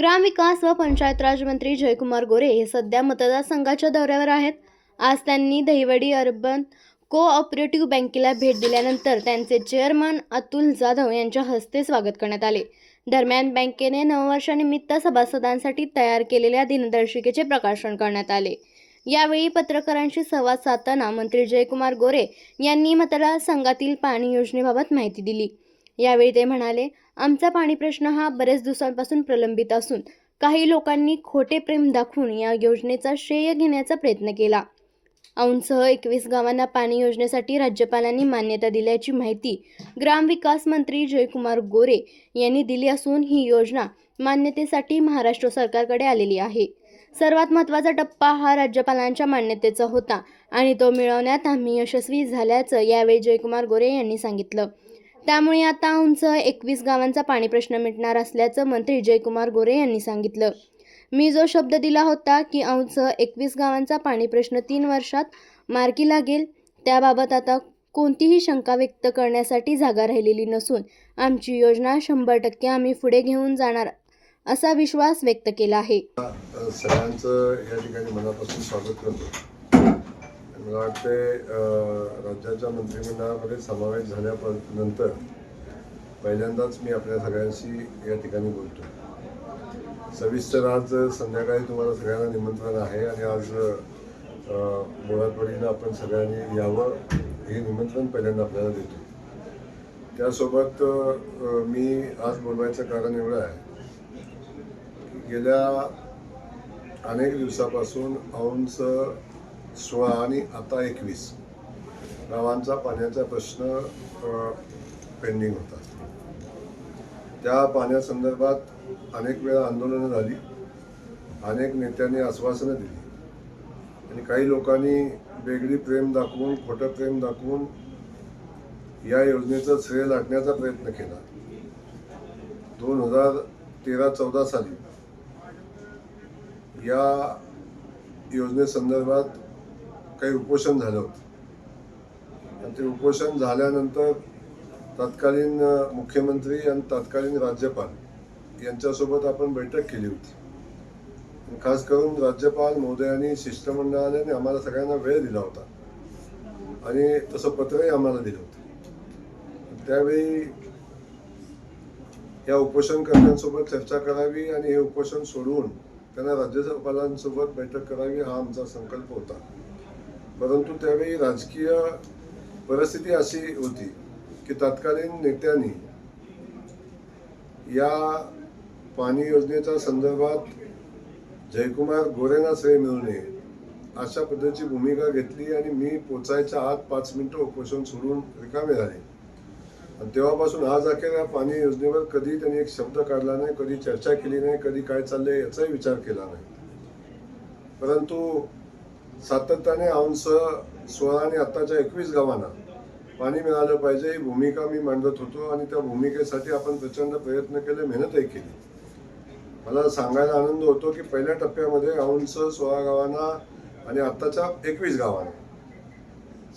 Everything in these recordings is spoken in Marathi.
ग्रामविकास व पंचायत राज मंत्री जयकुमार गोरे हे सध्या मतदारसंघाच्या दौऱ्यावर आहेत. आज त्यांनी दहिवडी अर्बन कोऑपरेटिव्ह बँकेला भेट दिल्यानंतर त्यांचे चेअरमन अतुल जाधव यांच्या हस्ते स्वागत करण्यात आले. दरम्यान बँकेने नववर्षानिमित्त सभासदांसाठी तयार केलेल्या दिनदर्शिकेचे प्रकाशन करण्यात आले. यावेळी पत्रकारांशी संवाद साधताना मंत्री जयकुमार गोरे यांनी मतदारसंघातील पाणी योजनेबाबत माहिती दिली. यावेळी ते म्हणाले आमचा पाणी प्रश्न हा बरेच दिवसांपासून प्रलंबित असून काही लोकांनी खोटे प्रेम दाखवून या योजनेचा श्रेय घेण्याचा प्रयत्न केला. औंधसह एकवीस गावांना पाणी योजनेसाठी राज्यपालांनी मान्यता दिल्याची माहिती ग्रामविकास मंत्री जयकुमार गोरे यांनी दिली असून ही योजना मान्यतेसाठी महाराष्ट्र सरकारकडे आलेली आहे. सर्वात महत्त्वाचा टप्पा हा राज्यपालांच्या मान्यतेचा होता आणि तो मिळवण्यात आम्ही यशस्वी झाल्याचं यावेळी जयकुमार गोरे यांनी सांगितलं. त्यामुळे आता उंच एकवीस गावांचा पाणी प्रश्न मिटणार असल्याचं मंत्री जयकुमार गोरे यांनी सांगितलं. मी जो शब्द दिला होता की औंच एकवीस गावांचा पाणी प्रश्न तीन वर्षात मार्गी लागेल त्याबाबत आता कोणतीही शंका व्यक्त करण्यासाठी जागा राहिलेली नसून आमची योजना शंभर टक्के आम्ही पुढे घेऊन जाणार असा विश्वास व्यक्त केला आहे. सगळ्यांचं या ठिकाणी मनापासून स्वागत करतो. मला वाटते राज्याच्या मंत्रिमंडळामध्ये समावेश झाल्यानंतर पहिल्यांदाच मी आपल्या सगळ्यांशी या ठिकाणी बोलतो सविस्तर आज संध्याकाळी तुम्हाला सगळ्यांना निमंत्रण आहे आणि आज अं, मुळातवडीनं आपण सगळ्यांनी यावं हे निमंत्रण पहिल्यांदा आपल्याला देतो त्यासोबत मी आज बोलवायचं कारण एवढं आहे गेल्या अनेक दिवसापासून औंचं सोळा आणि आता एकवीस गावांचा पाण्याचा प्रश्न पेंडिंग होता. त्या पाण्यासंदर्भात अनेक वेळा आंदोलनं झाली. अनेक नेत्यांनी आश्वासनं दिली. आणि काही लोकांनी वेगळी प्रेम दाखवून खोटं प्रेम दाखवून या योजनेचं श्रेय लाटण्याचा प्रयत्न केला. दोन हजार तेरा चौदा साली या योजनेसंदर्भात काही उपोषण झालं होतं. आणि ते उपोषण झाल्यानंतर तत्कालीन मुख्यमंत्री आणि तत्कालीन राज्यपाल यांच्यासोबत आपण बैठक केली होती. खास करून राज्यपाल महोदयांनी शिष्टमंडळाने आम्हाला सगळ्यांना वेळ दिला होता. आणि तसं पत्रही आम्हाला दिलं होतं. त्यावेळी या उपोषणकर्त्यांसोबत चर्चा करावी आणि हे उपोषण सोडवून त्यांना राज्यपालांसोबत बैठक करावी हा आमचा संकल्प होता. परंतु त्यावेळी राजकीय परिस्थिती अशी होती की तत्कालीन नेत्यांनी या पाणी योजनेच्या संदर्भात जयकुमार गोरेंना श्रेय मिळू नये अशा पद्धतीची भूमिका घेतली आणि मी पोचायच्या आत पाच मिनिटं उपोषण सोडून रिकामे झाले. आणि तेव्हापासून आज अखेर या पाणी योजनेवर कधी त्यांनी एक शब्द काढला नाही कधी चर्चा केली नाही कधी काय चाललंय याचाही विचार केला नाही. परंतु सातत्याने अंश सोळा आणि आत्ताच्या एकवीस गावांना पाणी मिळालं पाहिजे ही भूमिका मी मांडत होतो आणि त्या भूमिकेसाठी आपण प्रचंड प्रयत्न केले मेहनतही केली. मला सांगायला आनंद होतो की पहिल्या टप्प्यामध्ये औंस सोळा गावांना आणि आत्ताच्या एकवीस गावांना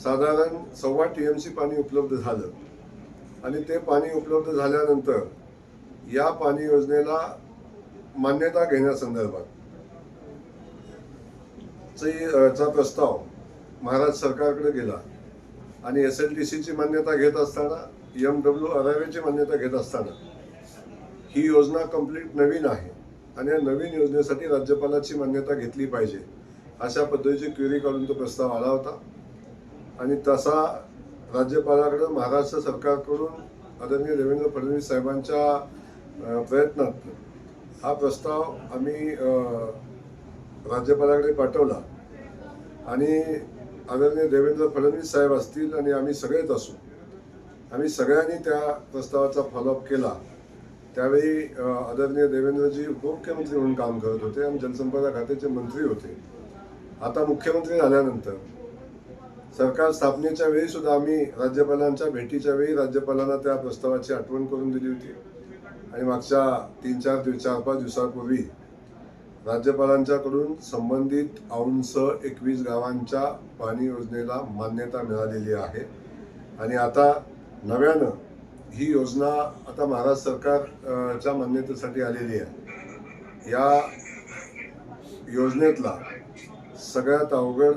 साधारण सव्वा टी एम सी पाणी उपलब्ध झालं. आणि ते पाणी उपलब्ध झाल्यानंतर या पाणी योजनेला मान्यता घेण्यासंदर्भात चा प्रस्ताव महाराष्ट्र सरकारकडे गेला आणि एस एल टी सीची मान्यता घेत असताना एम डब्ल्यू आर ची मान्यता घेत असताना ही योजना कंप्लीट नवीन आहे आणि या नवीन योजनेसाठी राज्यपालाची मान्यता घेतली पाहिजे अशा पद्धतीची क्वेरी काढून तो प्रस्ताव आला होता. आणि तसा राज्यपालाकडं महाराष्ट्र सरकारकडून आदरणीय देवेंद्र फडणवीस साहेबांच्या प्रयत्नात हा प्रस्ताव आम्ही राज्यपालाकडे पाठवला. आणि आदरणीय देवेंद्र फडणवीस साहेब असतील आणि आम्ही सगळेच असू. आम्ही सगळ्यांनी त्या प्रस्तावाचा फॉलोअप केला. त्यावेळी आदरणीय देवेंद्रजी उपमुख्यमंत्री म्हणून काम करत होते आणि जलसंपदा खात्याचे मंत्री होते. आता मुख्यमंत्री झाल्यानंतर सरकार स्थापनेच्या वेळी सुद्धा आम्ही राज्यपालांच्या भेटीच्या वेळी राज्यपालांना त्या प्रस्तावाची आठवण करून दिली होती. आणि मागच्या तीन चार दिवस चार पाच दिवसापूर्वी राज्यपालांच्याकडून संबंधित औंस एकवीस गावांच्या पाणी योजनेला मान्यता मिळालेली आहे. आणि आता नव्यानं ही योजना आता महाराष्ट्र सरकारच्या मान्यतेसाठी आलेली आहे. या योजनेतला सगळ्यात अवघड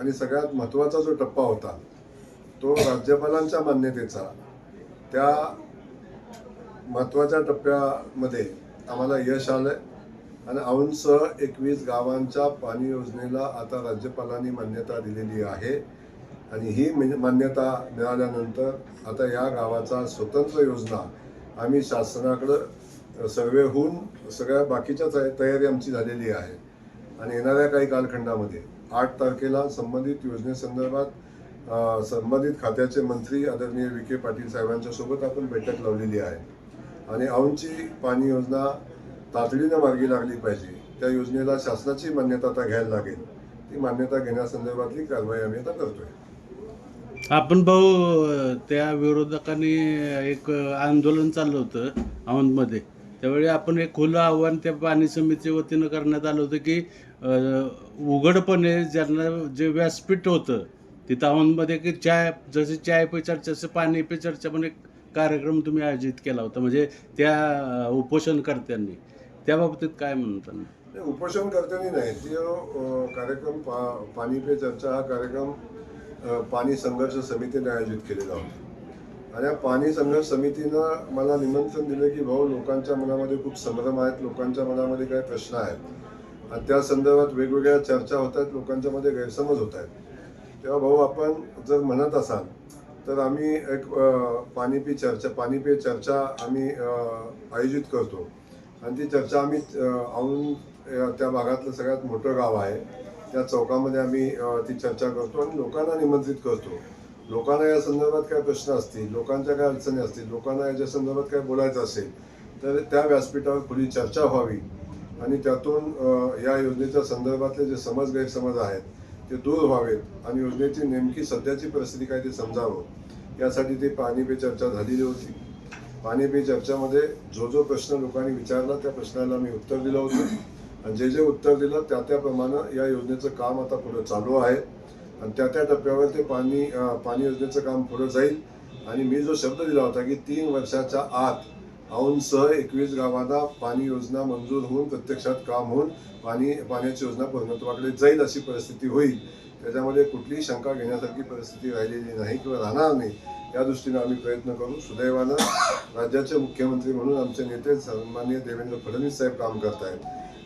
आणि सगळ्यात महत्त्वाचा जो टप्पा होता तो राज्यपालांच्या मान्यतेचा. त्या महत्त्वाच्या टप्प्यामध्ये आम्हाला यश आलं आणि औंधसह एकवीस गावांच्या पाणी योजनेला आता राज्यपालांनी मान्यता दिलेली आहे. आणि ही म्हणजे मान्यता मिळाल्यानंतर आता या गावाचा स्वतंत्र योजना आम्ही शासनाकडं सर्वे होऊन सगळ्या बाकीच्या तयारी आमची झालेली आहे. आणि येणाऱ्या काही कालखंडामध्ये आठ तारखेला संबंधित योजनेसंदर्भात संबंधित खात्याचे मंत्री आदरणीय विखे पाटील साहेबांच्या सोबत आपण बैठक लावलेली आहे. आणि औंची पाणी योजना तातडीनं मार्गी लागली पाहिजे. त्या योजनेला शासनाची मान्यता आता घ्यायला लागेल. ती मान्यता घेण्यासंदर्भातली कारवाई आम्ही आता करतोय. आपण भाऊ त्या विरोधकांनी एक आंदोलन चाललं होतं औंधमध्ये त्यावेळी आपण एक खुलं आव्हान त्या पाणी समिती वतीनं करण्यात आलं होतं की उघडपणे ज्यांना जे व्यासपीठ होतं तिथं औंधमध्ये की चाय जसे चाय पे चर्चा तसं पाणी पे चर्चा पण एक कार्यक्रम तुम्ही आयोजित केला होता. म्हणजे त्या उपोषणकर्त्यांनी. त्या बाबतीत काय म्हणतात उपोषण उपोषणकर्त्यांनी नाही. ती कार्यक्रम पा पाणी पे चर्चा हा कार्यक्रम पाणी संघर्ष समितीने आयोजित केलेला होता. आणि या पाणी संघर्ष समितीनं मला निमंत्रण दिलं की भाऊ लोकांच्या मनामध्ये खूप संभ्रम आहेत लोकांच्या मनामध्ये काही प्रश्न आहेत. आणि त्या संदर्भात वेगवेगळ्या चर्चा होत आहेत लोकांच्या मध्ये गैरसमज होत आहेत. तेव्हा भाऊ आपण जर म्हणत असाल तर आम्ही एक पाणी पे चर्चा पाणी पे चर्चा आम्ही आयोजित करतो. आणि ती चर्चा आम्ही अ, औंध त्या भागातलं सगळ्यात मोठं गाव आहे. त्या चौकामध्ये आम्ही ती चर्चा करतो आणि लोकांना निमंत्रित करतो. लोकांना या संदर्भात काय प्रश्न असतील लोकांच्या काय अडचणी असतील लोकांना याच्या संदर्भात काय बोलायचं असेल तर त्या व्यासपीठावर खुली चर्चा व्हावी. आणि त्यातून या योजनेच्या संदर्भातले जे समज गैरसमज आहेत ते दूर व्हावेत आणि योजनेची नेमकी सध्याची परिस्थिती काय ते समजावं. यासाठी ती पाणी पे चर्चा झालेली होती. पाणी मी चर्चामध्ये जो जो प्रश्न लोकांनी विचारला त्या प्रश्नाला मी उत्तर दिलं होतं. आणि जे जे उत्तर दिलं त्या त्याप्रमाणे या योजनेचं काम आता पुढे चालू आहे. आणि त्या त्या टप्प्यावर ते पाणी पाणी योजनेचं काम पुढे जाईल. आणि मी जो शब्द दिला होता की तीन वर्षाच्या आत औंसह एकवीस गावांना पाणी योजना मंजूर होऊन प्रत्यक्षात काम होऊन पाणी पाण्याची योजना पूर्णत्वाकडे जाईल अशी परिस्थिती होईल. त्याच्यामध्ये कुठलीही शंका घेण्यासारखी परिस्थिती राहिलेली नाही किंवा राहणार नाही. या दृष्टीने आम्ही प्रयत्न करू. सुदैवानं राज्याचे मुख्यमंत्री म्हणून आमचे नेते सन्माननीय देवेंद्र फडणवीस साहेब काम करतायत.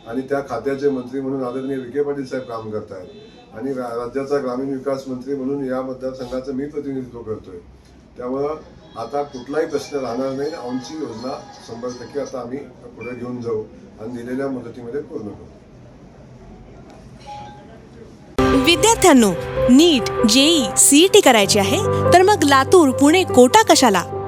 आणि त्या खात्याचे मंत्री म्हणून आदरणीय विखे पाटील साहेब काम करतायत. आणि रा- राज्याचा ग्रामीण विकास मंत्री म्हणून या मतदारसंघाचं मी प्रतिनिधित्व करतोय. त्यामुळं आता कुठलाही प्रश्न राहणार नाही. आमची योजना शंभर टक्के आता आम्ही पुढे घेऊन जाऊ आणि दिलेल्या मुदतीमध्ये पूर्ण करू. विद्यार्थ्यांनो नीट जेई सीईटी करायची आहे तर मग लातूर पुणे कोटा कशाला?